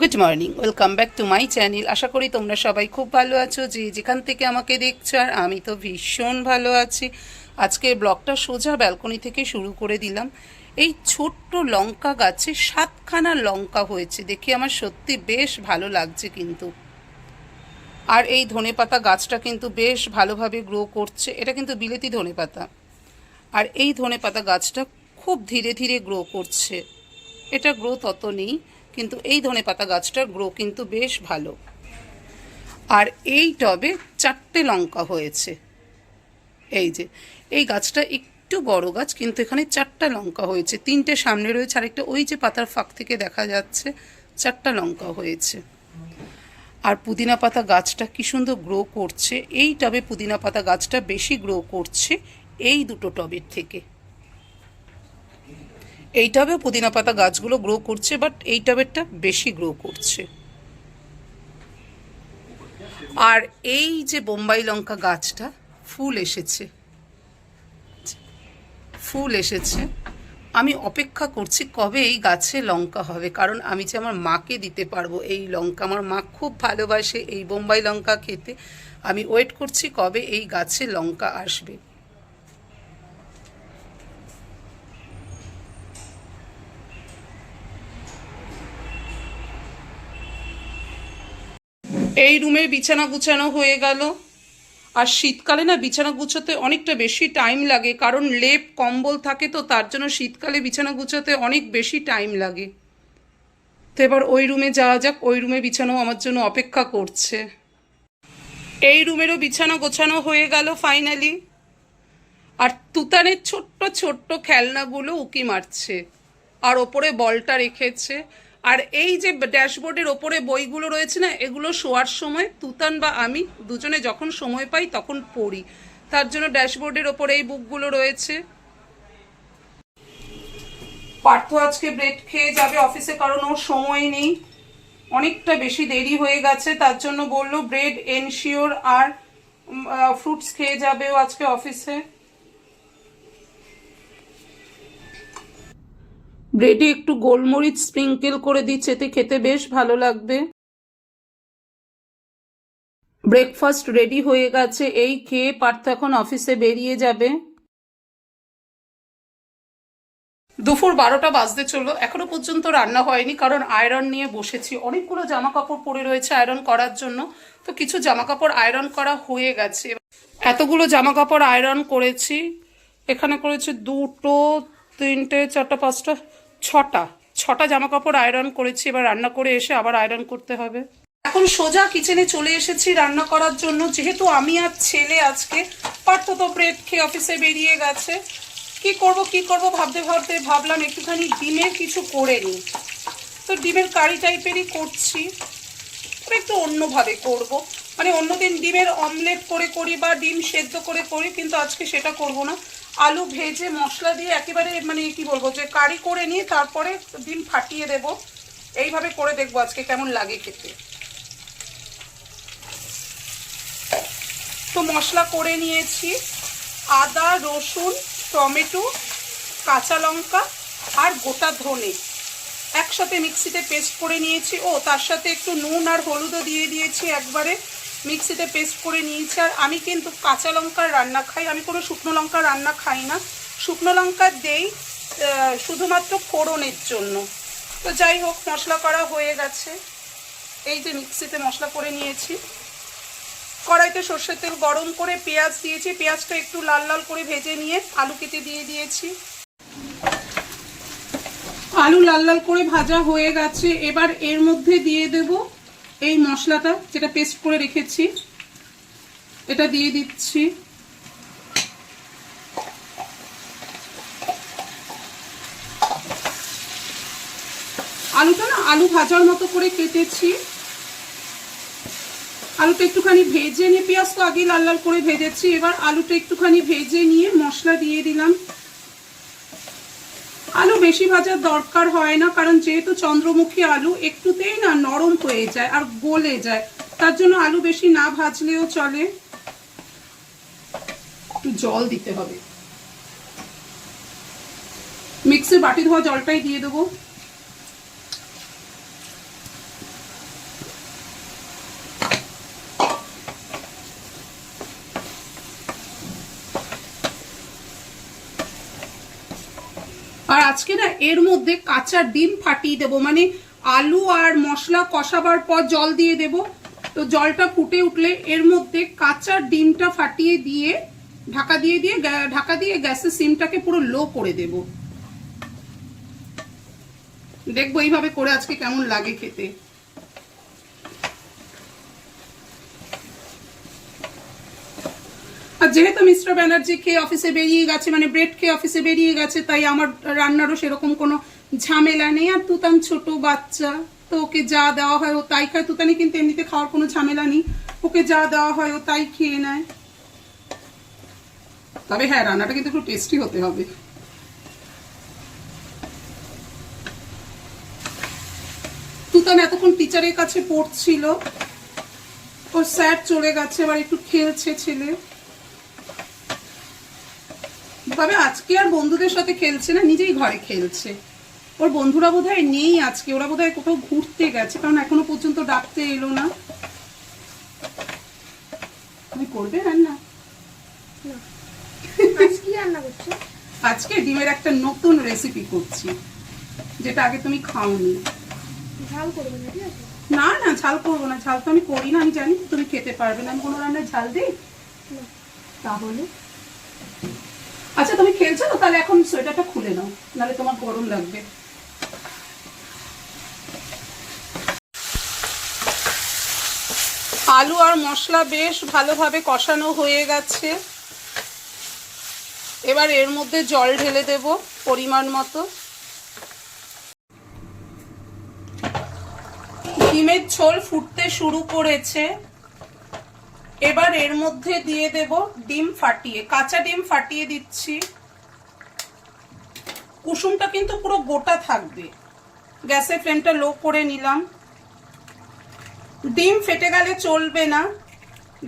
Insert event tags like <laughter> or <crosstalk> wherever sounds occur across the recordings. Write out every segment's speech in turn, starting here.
Good morning welcome back to my channel আশা করি তোমরা সবাই খুব ভালো আছো। যে যেখান থেকে আমাকে দেখছ, আর আমি তো ভীষণ ভালো আছি। আজকের ব্লগটা সোজা ব্যালকনি থেকে শুরু করে দিলাম। এই ছোট্ট লঙ্কা গাছে সাতখানা লঙ্কা হয়েছে। দেখে আমার সত্যি বেশ ভালো লাগছে কিন্তু। আর এই ধনেপাতা গাছটা কিন্তু বেশ ভালোভাবে গ্রো করছে। এটা কিন্তু বিলেতি ধনেপাতা। আর এই ধনেপাতা গাছটা খুব ধীরে ধীরে গ্রো করছে। এটা গ্রো তত নেই। কিন্তু এই ধনে পাতা গাছটার গ্রো কিন্তু বেশ ভালো। আর এই টবে চারটে লঙ্কা হয়েছে। এই যে, এই গাছটা একটু বড় গাছ, কিন্তু এখানে চারটা লঙ্কা হয়েছে। তিনটে সামনে রয়েছে, আরেকটা ওই যে পাতার ফাঁক থেকে দেখা যাচ্ছে, চারটা লঙ্কা হয়েছে। আর পুদিনা পাতা গাছটা কি সুন্দর গ্রো করছে। এই টবে পুদিনা পাতা গাছটা বেশি গ্রো করছে, এই দুটো টবের থেকে। এই টবে পুদিনা পাতা গাছগুলো গ্রো করছে বাট এই টবেরটা বেশি গ্রো করছে। আর এই যে বোম্বাই লঙ্কা গাছটা, ফুল এসেছে। ফুল এসেছে। আমি অপেক্ষা করছি কবে এই গাছে লঙ্কা হবে, কারণ আমি যে আমার মাকে দিতে পারব এই লঙ্কা, আমার মা খুব ভালোবাসে এই বোম্বাই লঙ্কা খেতে। আমি ওয়েট করছি কবে এই গাছে লঙ্কা আসবে। এই রুমে বিছানা গুছানো হয়ে গেল। আর শীতকালে না বিছানা গুছোতে অনেকটা বেশি টাইম লাগে, কারণ লেপ, কম্বল থাকে তো, তার জন্য শীতকালে বিছানা গুছোতে অনেক বেশি টাইম লাগে। তো এবার ওই রুমে যাওয়া যাক, ওই রুমে বিছানো আমার জন্য অপেক্ষা করছে। এই রুমেরও বিছানা গোছানো হয়ে গেল ফাইনালি আর তুতানের ছোট্ট ছোট্ট খেলনাগুলো উকি মারছে। আর ওপরে বলটা রেখেছে। আর এই যে ড্যাশবোর্ডের ওপরে বইগুলো রয়েছে না, এগুলো শোয়ার সময়, তুতান বা আমি দুজনে যখন সময় পাই তখন পড়ি। তার জন্য ড্যাশবোর্ডের ওপরে এই বুকগুলো রয়েছে। পার্থ আজকে ব্রেড খেয়ে যাবে, অফিসে কারণ ওর সময় নেই। অনেকটা বেশি দেরি হয়ে গেছে, তার জন্য বলল, ব্রেড এনশিওর আর ফ্রুটস খেয়ে যাবে ও আজকে অফিসে। ব্রেডে একটু গোলমরিচ স্প্রিঙ্কেল করে দিচ্ছে এতে খেতে বেশ ভালো লাগবে। ব্রেকফাস্ট রেডি হয়ে গেছে, এই খেয়ে পার্থ এখন অফিসে বেরিয়ে যাবে। দুপুর বারোটা বাজতে চলো এখনও পর্যন্ত রান্না হয়নি, কারণ আয়রন নিয়ে বসেছি। অনেকগুলো জামা কাপড় পরে রয়েছে আয়রন করার জন্য, তো কিছু জামা কাপড় আয়রন করা হয়ে গেছে। এতগুলো জামা কাপড় আয়রন করেছি, এখানে করেছি দুটো, তিনটে, চারটা, পাঁচটা ছটা ছটা জামা কাপড় আয়রন করেছি, এবার রান্না করে এসে আবার আয়রন করতে হবে। এখন সোজা কিচেনে চলে এসেছি রান্না করার জন্য। যেহেতু আমি আর ছেলে আজকে পার্থ তো ব্রেড খেয়ে অফিসে বেরিয়ে গেছে, কি করব কি করব ভাবতে ভাবতে ভাবলাম একটুখানি ডিমের কিছু করে নিই। তো ডিমের কারি টাইপেরই করছি তবে একটু অন্যভাবে করব। মানে অন্যদিন ডিমের অমলেট করে করি বা ডিম সেদ্ধ করে করি, কিন্তু আজকে সেটা করব না। আলু ভেজে মশলা দিয়ে একেবারে মানে কি বলব, যে কারি করে নিয়ে তারপরে ডিম ফাটিয়ে দেব। এইভাবে করে দেখব আজকে কেমন লাগে খেতে। তো মশলা করে নিয়েছি আদা, রসুন, টমেটো, কাঁচা লঙ্কা আর গোটা ধনে। একসাথে মিক্সিতে পেস্ট করে নিয়েছি। ও, তার সাথে একটু নুন আর হলুদও দিয়ে দিয়েছি একবারে। মিক্সিতে পেস্ট করে নিয়েছি আর আমি কিন্তু কাঁচা লঙ্কার রান্না খাই। আমি কোনো শুকনো লঙ্কার রান্না খাই না। শুকনো লঙ্কা দেই শুধুমাত্র ফোড়নের জন্য। তো যাই হোক, মশলা করা হয়ে গেছে। এই যে মিক্সিতে মশলা করে নিয়েছি। কড়াইতে সর্ষের তেল গরম করে পেঁয়াজ দিয়েছি। পেঁয়াজটা একটু লাল লাল করে ভেজে নিয়ে আলু কেটে দিয়ে দিয়েছি। আলু লাল লাল করে ভাজা হয়ে গেছে। এবার এর মধ্যে দিয়ে দেব এই মশলাটা যেটা পেস্ট করে রেখেছি, এটা দিয়ে দিচ্ছি। আলুটা না আলু ভাজার মতো করে কেটেছি। আলুটা একটুখানি ভেজে নিয়ে, পেঁয়াজ তো আগেই লাল লাল করে ভেজেছি, এবার আলুটা একটুখানি ভেজে নিয়ে মশলা দিয়ে দিলাম। আলু বেশি ভাজার দরকার হয় না, কারণ যেহেতু চন্দ্রমুখী আলু একটুতেই না নরম হয়ে যায় আর গলে যায়, তার জন্য আলু বেশি না ভাজলেও চলে। একটু জল দিতে হবে। মিক্সির বাটি ধোয়া জলটাই দিয়ে দেবো। আজকে না এর মধ্যে কাঁচা ডিম ফাটিয়ে দেবো। মানে আলু আর মশলা কষাবার পর জল দিয়ে দেব। তো জলটা ফুটে উঠলে এর মধ্যে কাঁচা ডিমটা ফাটিয়ে দিয়ে, ঢাকা দিয়ে দিয়ে ঢাকা দিয়ে গ্যাসের সিমটাকে পুরো লো করে দেব। দেখব এইভাবে করে আজকে কেমন লাগে খেতে। যেহেতু মিস্টার ব্যানার্জি খেয়ে অফিসে বেরিয়ে গেছে মানে ব্রেড খেয়ে অফিসে বেরিয়ে গেছে, তাই আমার রান্নারও সেরকম কোনো ঝামেলা নেই। আর তুতান ছোট বাচ্চা, তো ওকে যা দেওয়া হয় ও তাই খায়। তুতানি কিন্তু এমনিতে খাওয়ার কোনো ঝামেলা নেই। ওকে যা দেওয়া হয় ও তাই খেয়ে নেয়। তবে হ্যাঁ রান্নাটা কিন্তু একটু টেস্টি হতে হবে। তুতান এতক্ষণ টিচারের কাছে পড়ছিল। ওর স্যার চলে গেছে, এবার একটু খেলছে ছেলে। তবে আজকে আর বন্ধুদের সাথে খেলছে না নিজেই ঘরে খেলছে। ওর বন্ধুরা বোধহয় নেই আজকে ওরা বোধহয় কোথাও ঘুরতে গেছে কারণ এখনও পর্যন্ত ডাকতে এলো না। তুমি করবে রান্না? <laughs> আজকে ডিমের একটা নতুন রেসিপি করছি যেটা আগে তুমি খাওনি। ঝাল করবে না ঠিক আছে না না ঝাল করব না ঝাল তো আমি করি না আমি জানি তুমি খেতে পারবে না। আমি কোনো রান্নায় ঝাল দিই। তাহলে? আচ্ছা তুমি খেলছো তো, তাহলে এখন সোয়েটারটা খুলে নাও, নাহলে তোমার গরম লাগবে। আলু আর মশলা বেশ ভালোভাবে কষানো হয়ে গেছে। এবার এর মধ্যে জল ঢেলে দেব পরিমাণ মতো। ডিমের ঝোল ফুটতে শুরু করেছে। এবার এর মধ্যে দিয়ে দেব ডিম ফাটিয়ে, কাঁচা ডিম ফাটিয়ে দিচ্ছি। কুসুমটা কিন্তু পুরো গোটা থাকবে। গ্যাসের ফ্লেমটা লো করে নিলাম। ডিম ফেটে গেলে চলবে না।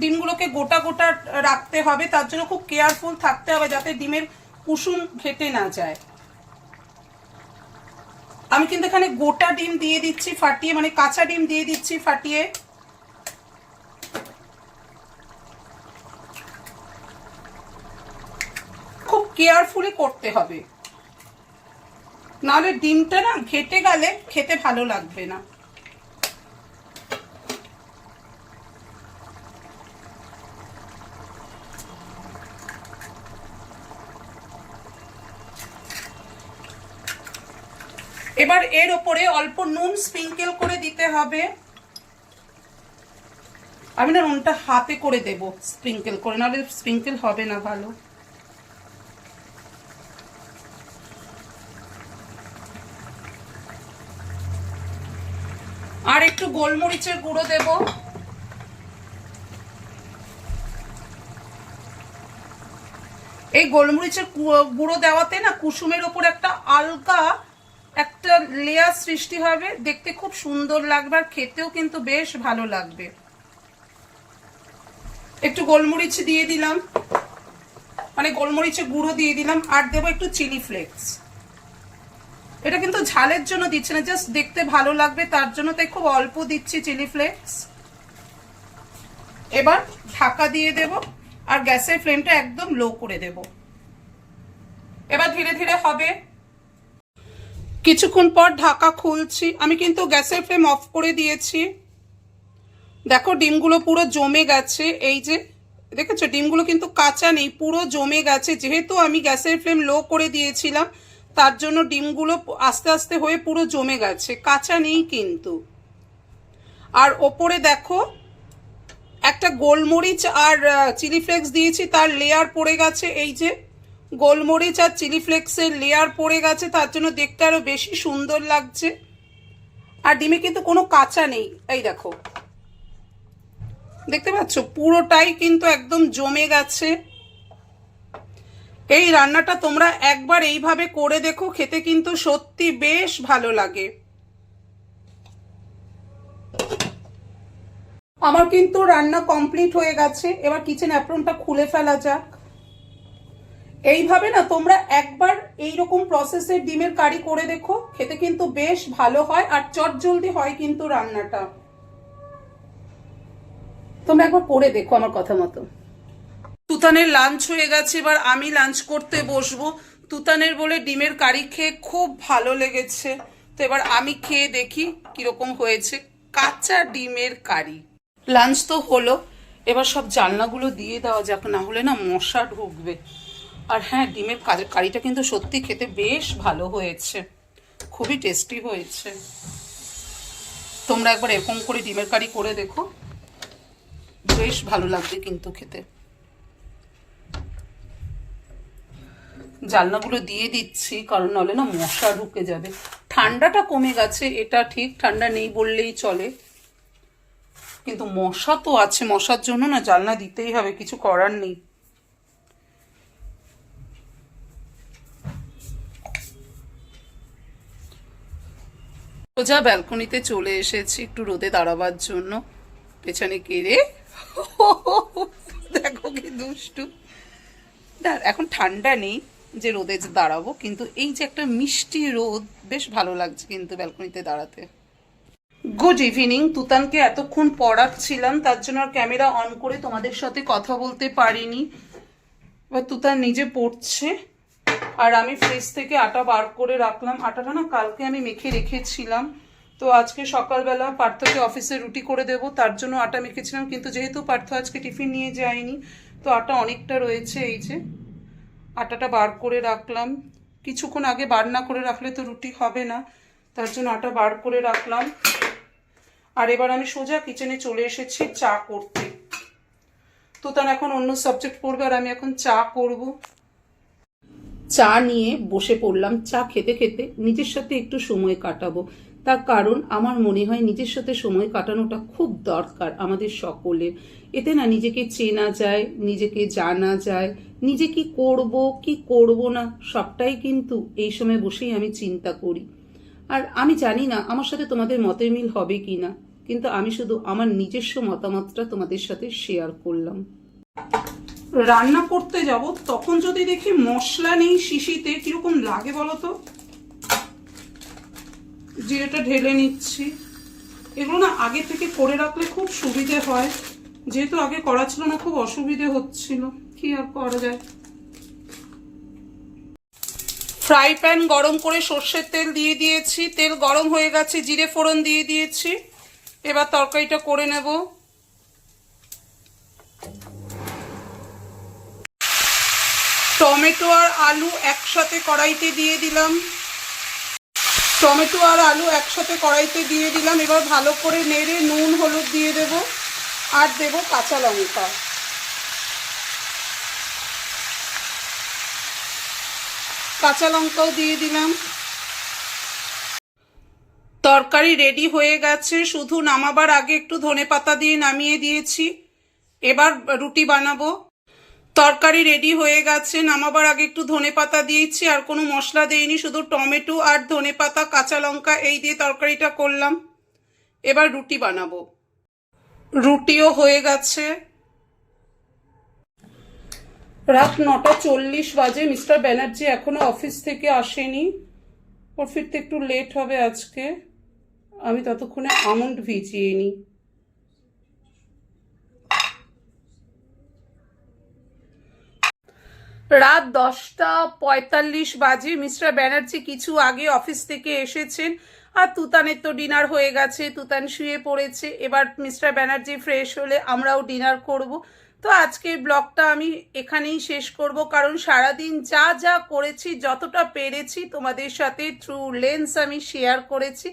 ডিমগুলোকে গোটা গোটা রাখতে হবে, তার জন্য খুব কেয়ারফুল থাকতে হবে যাতে ডিমের কুসুম ঘেটে না যায়। আমি কিন্তু এখানে গোটা ডিম দিয়ে দিচ্ছি, ফাটিয়ে মানে কাঁচা ডিম দিয়ে দিচ্ছি ফাটিয়ে। কেয়ারফুলি করতে হবে। নাহলে ডিমটা না ঘেটে গেলে খেতে ভালো লাগবে না। এবার এর ওপরে অল্প নুন স্প্রিঙ্কেল করে দিতে হবে। আমি না নুনটা হাতে করে দেব স্প্রিঙ্কেল করে, নাহলে স্প্রিঙ্কেল হবে না ভালো। আর একটু গোলমরিচের গুঁড়ো দেব। এই গোলমরিচের গুঁড়ো দেওয়াতে না কুসুমের ওপর একটা আলগা একটা লেয়ার সৃষ্টি হবে। দেখতে খুব সুন্দর লাগবে আর খেতেও কিন্তু বেশ ভালো লাগবে। একটু গোলমরিচ দিয়ে দিলাম। মানে গোলমরিচের গুঁড়ো দিয়ে দিলাম। আর দেবো একটু চিলি ফ্লেক্স। এটা কিন্তু ঝালের জন্য দিচ্ছে না জাস্ট দেখতে ভালো লাগবে, তার জন্য তাই খুব অল্প দিচ্ছি চিলি ফ্লেক্স। এবার ঢাকা দিয়ে দেব, আর গ্যাসের ফ্লেমটা একদম লো করে দেব। এবার ধীরে ধীরে হবে। কিছুক্ষণ পর ঢাকা খুলছি, আমি কিন্তু গ্যাসের ফ্লেম অফ করে দিয়েছি। দেখো, ডিমগুলো পুরো জমে গেছে, এই যে, দেখেছ, ডিমগুলো কিন্তু কাঁচা নেই, পুরো জমে গেছে, যেহেতু আমি গ্যাসের ফ্লেম লো করে দিয়েছিলাম তার জন্য ডিমগুলো আস্তে আস্তে হয়ে পুরো জমে গেছে, কাঁচা নেই কিন্তু। আর ওপরে দেখো, একটা গোলমরিচ আর চিলি ফ্লেক্স দিয়েছি, তার লেয়ার পড়ে গেছে, এই যে গোলমরিচ আর চিলি ফ্লেক্সের লেয়ার পড়ে গেছে, তার জন্য দেখতে আরও বেশি সুন্দর লাগছে। আর ডিমে কিন্তু কোনো কাঁচা নেই, এই দেখো। দেখতে পাচ্ছ? পুরোটাই কিন্তু একদম জমে গেছে। এই রান্নাটা তোমরা একবার এইভাবে করে দেখো, খেতে কিন্তু সত্যি বেশ ভালো লাগে। আমার কিন্তু রান্না কমপ্লিট হয়ে গেছে, এবার কিচেন অ্যাপ্রনটা খুলে ফেলা যাক। এইভাবে না তোমরা একবার এইরকম প্রসেসের ডিমের কারি করে দেখো, খেতে কিন্তু বেশ ভালো হয় আর চট জলদি হয় কিন্তু রান্নাটা। তোমরা একবার করে দেখো আমার কথা মতো। তুতানের লাঞ্চ হয়ে গেছে, এবার আমি লাঞ্চ করতে বসবো। তুতানের বলে ডিমের কারি খেয়ে খুব ভালো লেগেছে। তো এবার আমি খেয়ে দেখি কীরকম হয়েছে। কাঁচা ডিমের কারি। লাঞ্চ তো হলো, এবার সব জানলাগুলো দিয়ে দেওয়া যাক, না হলে না মশা ঢুকবে। আর হ্যাঁ ডিমের কারিটা কিন্তু সত্যি খেতে বেশ ভালো হয়েছে। খুবই টেস্টি হয়েছে। তোমরা একবার এরকম করে ডিমের কারি করে দেখো। বেশ ভালো লাগবে কিন্তু খেতে। জানলাগুলো দিয়ে দিচ্ছি, কারণ নাহলে না মশা ঢুকে যাবে। ঠান্ডাটা কমে গেছে, এটা ঠিক, ঠান্ডা নেই বললেই চলে। কিন্তু মশা তো আছে, মশার জন্য না জানলা দিতেই হবে, কিছু করার নেই। সোজা ব্যালকনিতে চলে এসেছি, একটু রোদে দাঁড়াবার জন্য। পেছনে কেড়ে <laughs> দেখো কি দুষ্টু। এখন ঠান্ডা নেই। যে রোদে যে দাঁড়াবো, কিন্তু এই যে একটা মিষ্টি রোদ, বেশ ভালো লাগছে কিন্তু ব্যালকনিতে দাঁড়াতে। গুড ইভিনিং তুতানকে এতক্ষণ পড়াচ্ছিলাম, তার জন্য আর ক্যামেরা অন করে তোমাদের সাথে কথা বলতে পারিনি। এবার তুতান নিজে পড়ছে, আর আমি ফ্রিজ থেকে আটা বার করে রাখলাম। আটাটা না কালকে আমি মেখে রেখেছিলাম। তো আজকে সকালবেলা পার্থকে অফিসে রুটি করে দেব, তার জন্য আটা মেখেছিলাম, কিন্তু যেহেতু পার্থ আজকে টিফিন নিয়ে যায়নি, তো আটা অনেকটা রয়েছে, এই যে। আটাটা বার করে রাখলাম। কিছুক্ষণ আগে বার না করে রাখলে তো রুটি হবে না, তার জন্য আটা বার করে রাখলাম। আর এবার আমি সোজা কিচেনে চলে এসেছি চা করতে। তো তার এখন অন্য সাবজেক্ট পড়বে আর আমি এখন চা করব। চা নিয়ে বসে পড়লাম, চা খেতে খেতে নিজের সাথে একটু সময় কাটাবো। তার কারণ আমার মনে হয় নিজের সাথে সময় কাটানোটা খুব দরকার আমাদের সকলের। এতে না নিজেকে চেনা যায়, নিজেকে জানা যায়, নিজে কি করব কি করব না, সবটাই কিন্তু এই সময় বসেই আমি চিন্তা করি। আর আমি জানি না আমার সাথে তোমাদের মতের মিল হবে কি না, কিন্তু আমি শুধু আমার নিজস্ব মতামতটা তোমাদের সাথে শেয়ার করলাম। রান্না করতে যাব, তখন যদি দেখি মশলা নেই শিশিতে, কীরকম লাগে বলো তো? জিরেটা ঢেলে নিচ্ছি। এগুলো না আগে থেকে করে রাখলে খুব সুবিধে হয়। যেহেতু আগে করা ছিল না, খুব অসুবিধে হচ্ছিল। কি আর করা যায়? ফ্রাই প্যান গরম করে সর্ষের তেল দিয়ে দিয়েছি। তেল গরম হয়ে গেছে, জিরে ফোড়ন দিয়ে দিয়েছি। এবার তরকারিটা করে নেব। টমেটো আর আলু একসাথে কড়াইতে দিয়ে দিলাম। টমেটো আর আলু একসাথে কড়াইতে দিয়ে দিলাম। এবার ভালো করে নেড়ে নুন, হলুদ দিয়ে দেব আর দেব কাঁচা লঙ্কা। কাঁচা লঙ্কাও দিয়ে দিলাম। তরকারি রেডি হয়ে গেছে। শুধু নামাবার আগে একটু ধনে পাতা দিয়ে নামিয়ে দিয়েছি। এবার রুটি বানাবো। তরকারি রেডি হয়ে গেছে, নামাবার আগে একটু ধনে পাতা দিয়েছি, আর কোনো মশলা দেইনি, শুধু টমেটো আর ধনে পাতা, কাঁচা লঙ্কা এই দিয়ে তরকারিটা করলাম। এবার রুটি বানাবো। রুটিও হয়ে গেছে। রাত নটা চল্লিশ বাজে, মিস্টার ব্যানার্জি এখনও অফিস থেকে আসেনি। ওর ফিরতে একটু লেট হবে আজকে। আমি ততক্ষণে আমন্ড ভিজিয়ে নিই। রাত দশটা পঁয়তাল্লিশ বাজে মিস্টার ব্যানার্জি কিছু আগে অফিস থেকে এসেছেন আর তুতানের তো ডিনার হয়ে গেছে, তুতান শুয়ে পড়েছে। এবার মিস্টার ব্যানার্জি ফ্রেশ হলে আমরাও ডিনার করব। তো আজকের ব্লগটা আমি এখানেই শেষ করব, কারণ সারাদিন যা যা করেছি, যতটা পেরেছি তোমাদের সাথে থ্রু লেন্স আমি শেয়ার করেছি,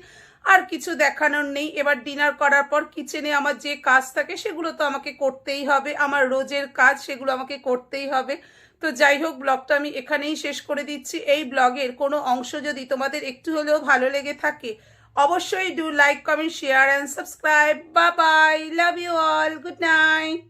আর কিছু দেখানোর নেই। এবার ডিনার করার পর কিচেনে আমার যে কাজ থাকে, সেগুলো তো আমাকে করতেই হবে। আমার রোজের কাজ, সেগুলো আমাকে করতেই হবে। তো যাই হোক, ব্লগটা আমি এখানেই শেষ করে দিচ্ছি। এই ব্লগের কোনো অংশ যদি তোমাদের একটু হলেও ভালো লেগে থাকে, অবশ্যই do like comment share and subscribe বা bye love you all good night